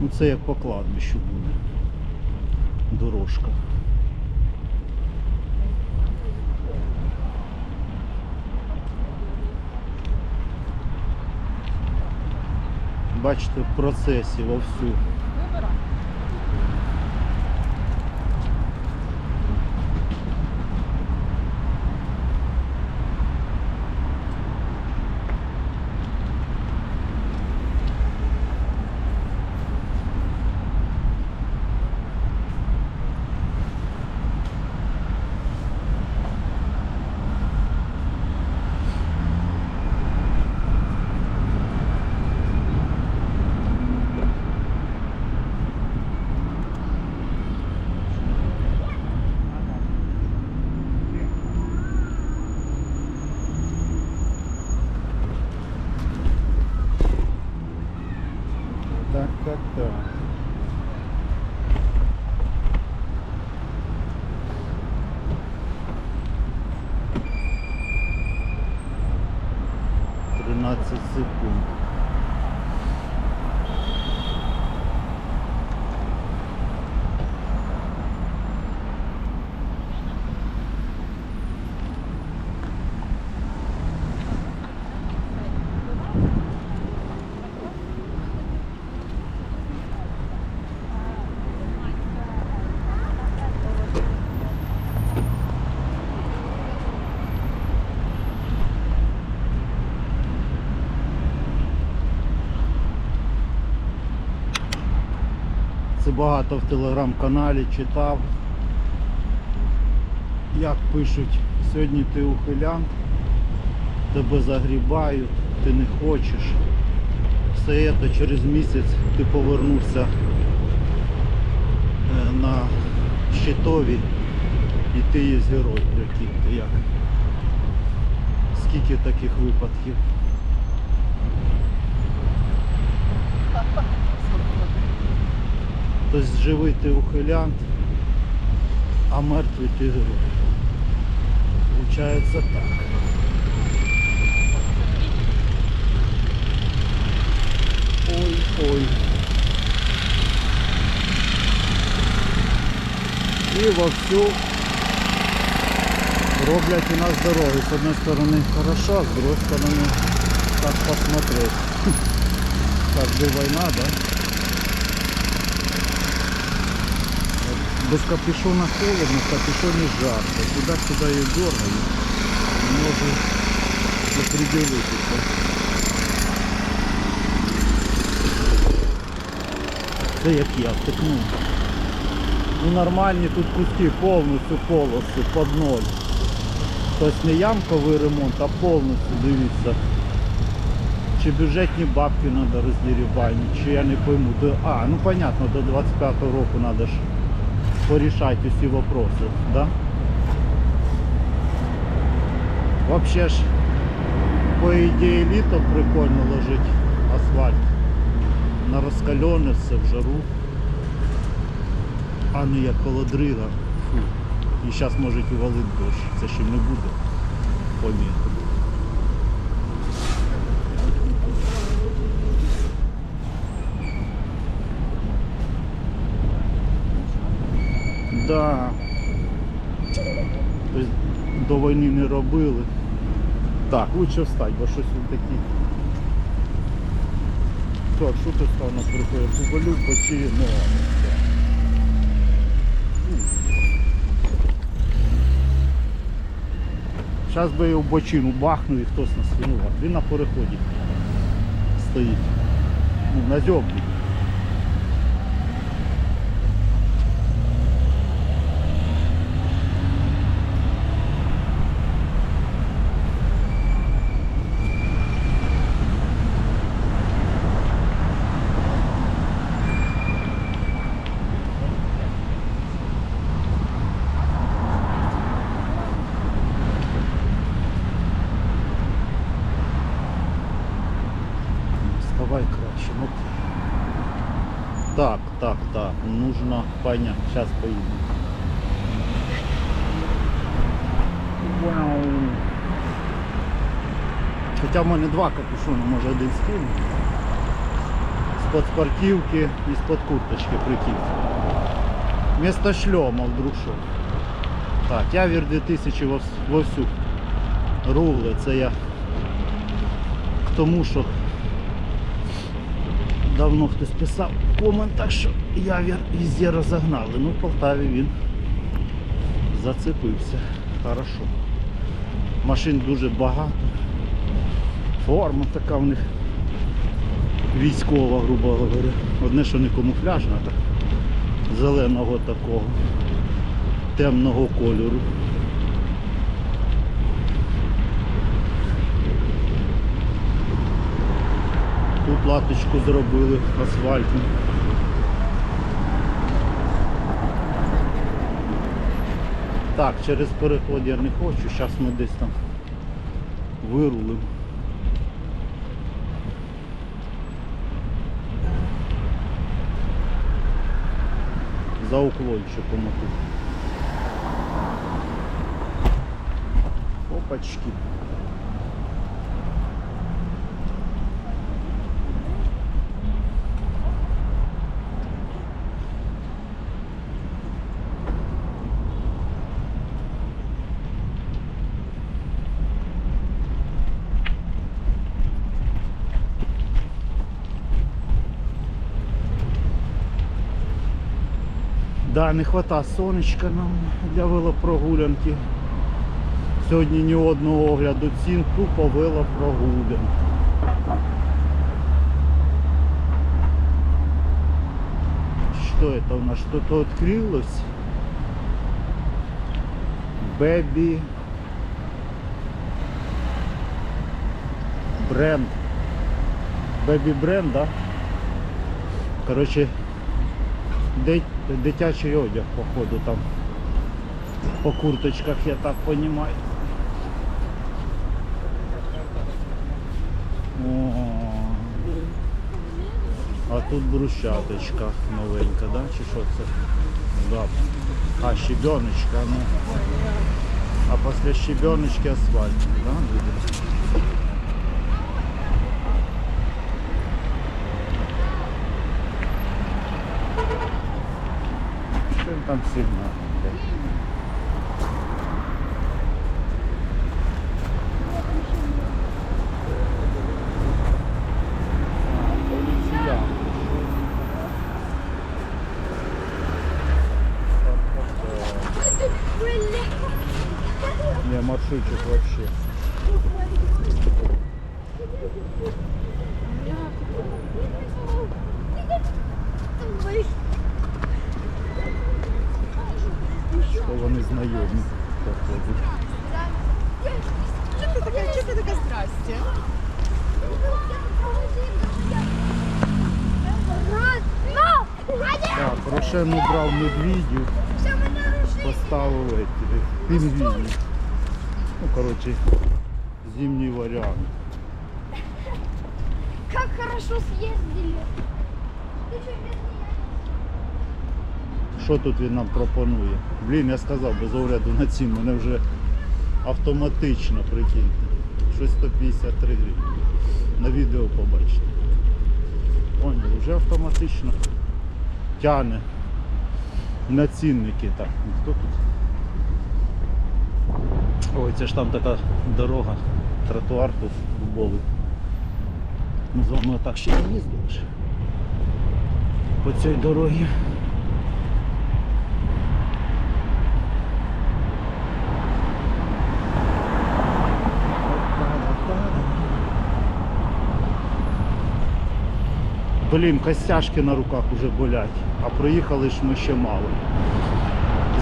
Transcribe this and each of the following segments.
Ну це як по кладбищу буде. Дорожка. Бачите, в процесі вовсю. Так, так, так. Тринадцать секунд. Це багато в телеграм-каналі читав. Як пишуть, сьогодні ти ухилянт, тебе загрібають, ти не хочеш. Все це через місяць ти повернувся е, на щитові і ти є герой, прикиньте як. Скільки таких випадків? Тобто живий ти ухилянт, а мертвий ти герой. Получається так. Ой-ой. І вовсю роблять у нас дороги. З одної сторони хорошо, з другої сторони так посмотреть. Как бы война, да? Без капюшона холодно, в капюшоне жарко. Туда-сюда ее дергаю. Не можу определитися. Це як я втикнув. Ну нормальні тут куски повністю полоси під ноль. Тобто не ямковий ремонт, а повністю дивіться. Чи бюджетні бабки треба роздерібанити, чи я не пойму. А, ну понятно, до 25-го року треба ж порішати усі вопроси, да? Вообще ж, по ідеї літо прикольно ложить асфальт на розкалене все в жару, а не як холодрига. Фу. І зараз може і валить дощ, це ще не буде помітно. Да. Тобто до війни не робили. Так, лучше встать, бо щось такий. Так, що ти став на приході? Поболю, почи, ну. Зараз би його в бочину бахну і хтось нас винуват. Він на переході стоїть. Ну, на зьобі. Вставай краще. Ну. Так, так, так. Нужно. Сейчас поедем. Вау. Хоча в мене два капюшони, може один скину. из-под спортивки, из-под курточки, прикинь. Вместо шлема вдруг що. Так, явір 2000 вовс- вовсю. Рули, це я к тому, що давно хтось писав в коментах, що явір везде розогнали. Ну, в Полтаві він зацепився. Хорошо. Машин дуже багато. Форма така в них військова, грубо говоря. Одне, що не камуфляжна, так зеленого такого, темного кольору. Тут латочку зробили асфальтну. Так, через переход я не хочу, зараз ми десь там вирулимо. За уклончиком отут. Опачки. Да, не хвата сонечка нам для велопрогулянки. Сьогодні ні одного огляду цін, тупо велопрогулянки. Что это у нас? Что-то открылось? Бэби. Бренд. Бэби бренд, да? Короче, Де- дитячий одяг, походу, там по курточках, я так понимаю. О, а тут брусчаточка новенька, да? Чи що це? Да. А, щебеночка, ну. А після щебеночки асфальт, да? Там сильно? Не, маршрутчик вообще. Що вони знайомі. походу. Що ти така, що ти така здрасте? Так, Рошен убрав медведів, поставив эти, пінгвінів. Ну, коротше, зимній варіант. Как хорошо съездили. Ты что, без меня? Що тут він нам пропонує? Блін, я сказав, без огляду на ці мене вже автоматично прикиньте. Щось 153 гривні. На відео побачите. Поняли, вже автоматично тяне на цінники. Так, ну, хто тут? Ой, це ж там така дорога, тротуар тут. Ми з вами так ще не їздили. По цій дорогі. Блін, костяшки на руках уже болять, а проїхали ж ми ще мало.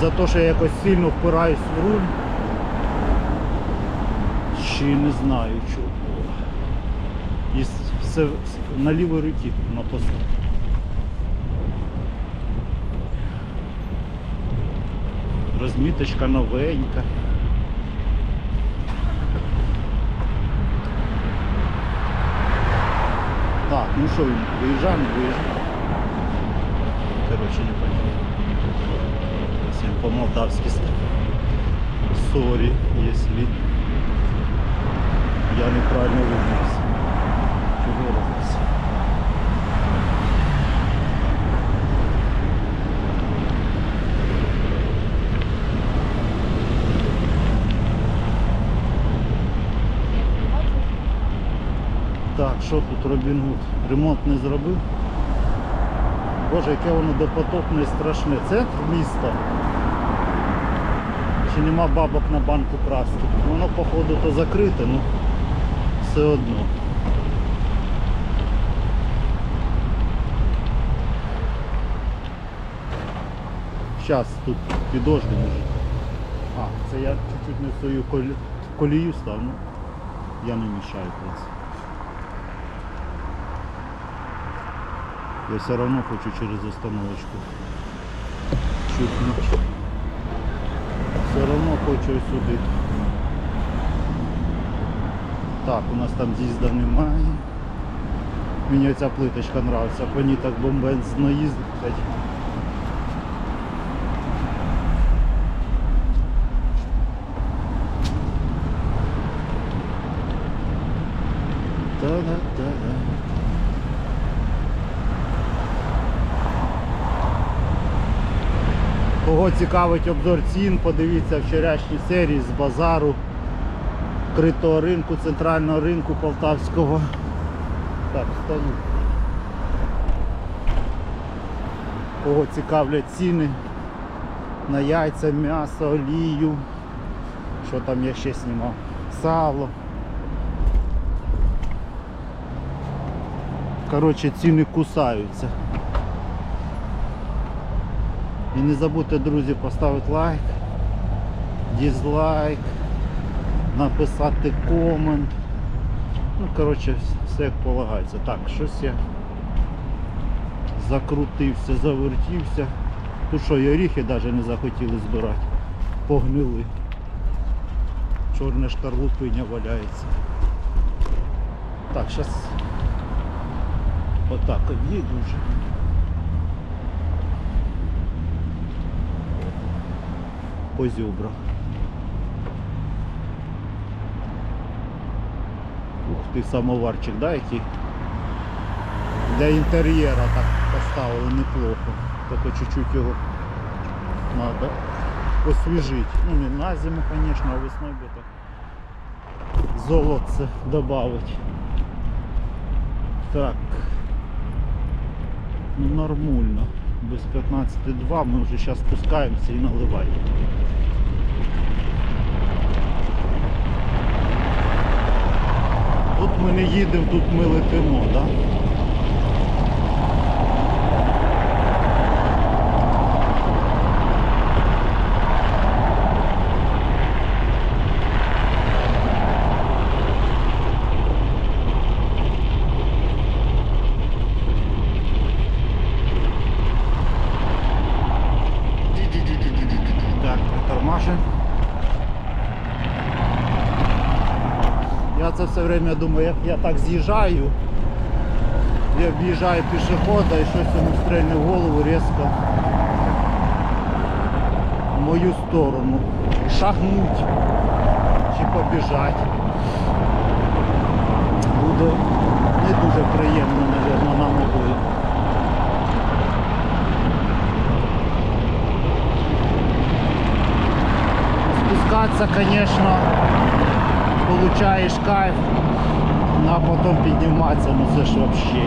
За те, що я якось сильно впираюсь в руль, ще не знаю чого. І все на лівій руці на посту. Розміточка новенька. Ну что, выезжаем, выезжаем. Короче, не понял. Всем по-молдавски сори, если я неправильно выразился. Що тут Робін Гуд? Ремонт не зробив. Боже, яке воно допотопне і страшне. Центр міста. Чи нема бабок на банку праски? Воно походу то закрите, ну все одно. Зараз тут підожди може. А, це я чуть-чуть не свою колі- колію став, ну я не мішаю в. Я все одно хочу через остановочку. Чуть Все одно хочу сюди. Так, у нас там з'їзда немає. Мені ця плиточка нравиться, по ній так бомбезно їздить. Кого цікавить обзор цін, подивіться вчорашні серії з базару, критого ринку, центрального ринку полтавського. Так, стану. Кого цікавлять ціни на яйця, м'ясо, олію. Що там я ще знімав? Сало. Коротше, ціни кусаються. І не забудьте, друзі, поставити лайк, дізлайк, написати комент. Ну, коротше, все як полагається. Так, щось я закрутився, завертівся. Тут що, і оріхи навіть не захотіли збирати. Погнили. Чорне шкарлупиня валяється. Так, зараз отак об'їду вже. По зюбрах. Ух ти, самоварчик, да, який? Для інтер'єра так поставили неплохо. Тільки чуть-чуть його треба освіжити. Ну не на зиму, звісно, а весною би так золотце додати. Так. Нормально. Без 15,2 ми вже зараз спускаємося і наливаємо. Тут ми не їдемо, тут ми летимо, так? Да? Так, притормажим. Я це все время думаю, як я так з'їжджаю, я об'їжджаю пішохода і щось йому стрельне в голову різко в мою сторону. Шагнуть чи побіжать. Буде не дуже приємно, мабуть, нам обоїм. Спускаться, конечно, получаешь кайф, ну, а потом подниматься, ну це ж вообще.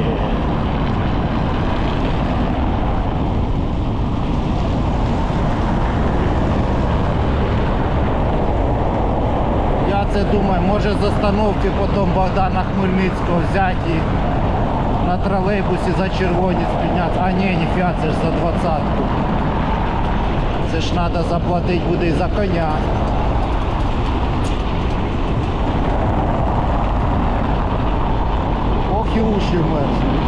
Я це думаю, може з остановки потім Богдана Хмельницького взяти і на тролейбусі за червонець підняти. А ні, ніфіга, це ж за двадцятку. Це ж треба заплатити буде і за коня. І уші мерзнуть.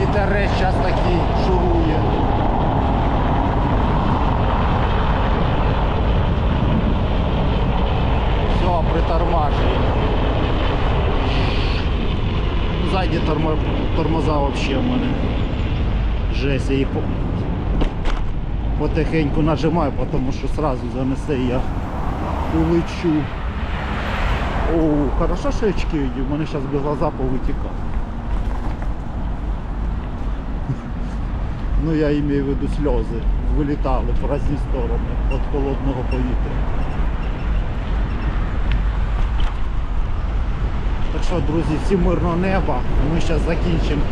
Вітерець зараз такий шурує. Все, притормажує. Ззаді тормо... тормоза взагалі в мене. Жесть, я по- потихеньку нажимаю, тому що сразу занесе я улечу. О, хорошо, що очки одів, в мене зараз би глаза повитікали. Ну я имею в виду сльози вилітали в різні сторони від холодного повітря. Так що, друзі, всім мирного неба. Ми зараз закінчимо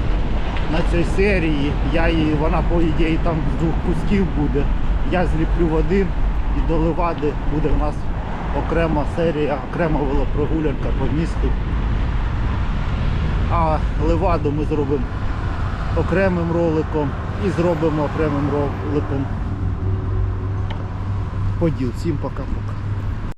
на цій серії. Я її, вона по ідеї там з двох кусків буде. Я зліплю один і до Левади буде в нас окрема серія, окрема велопрогулянка по місту. А Леваду ми зробимо окремим роликом і зробимо окремим роликом поділ. Всім пока-пока.